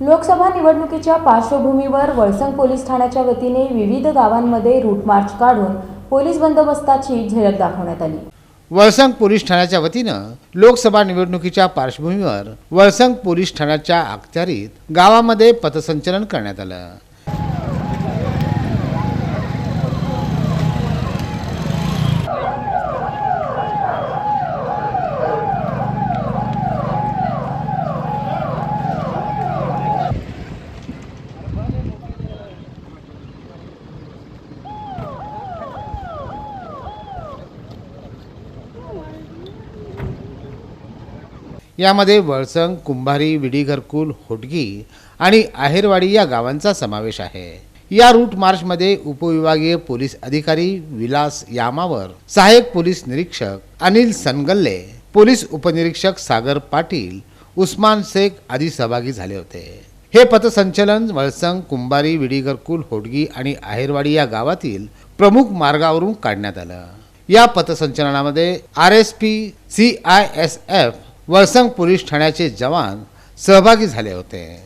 लोकसभा निवडणुकीच्या पार्श्वभूमीवर वळसंग पोलीस ठाण्याच्या वतीने विविध गावांमध्ये रूट मार्च काढून पोलीस बंदोबस्ताची झलक दाखवण्यात आली. वळसंग पोलीस ठाण्याच्या वतीनं लोकसभा निवडणुकीच्या पार्श्वभूमीवर वळसंग पोलीस ठाण्याच्या अखत्यारीत गावामध्ये पथसंचलन करण्यात आलं. यामध्ये वळसंग कुंभारी विडी घरकुल होटगी आणि आहेरवाडी या गावांचा समावेश आहे. या रूट मार्चमध्ये उपविभागीय पोलीस अधिकारी विलास यामावर सहाय्यक पोलीस निरीक्षक अनिल सनगल्ले पोलीस उपनिरीक्षक सागर पाटील उस्मान शेख आदी सहभागी झाले होते. हे पथसंचलन वळसंग कुंभारी विडीघरकुल होटगी होडगी आणि आहेरवाडी या गावातील प्रमुख मार्गावरून काढण्यात आलं. या पथसंचलनामध्ये R S P C I S F Valsang police ठाण्याचे जवान सहभागी झाले होते.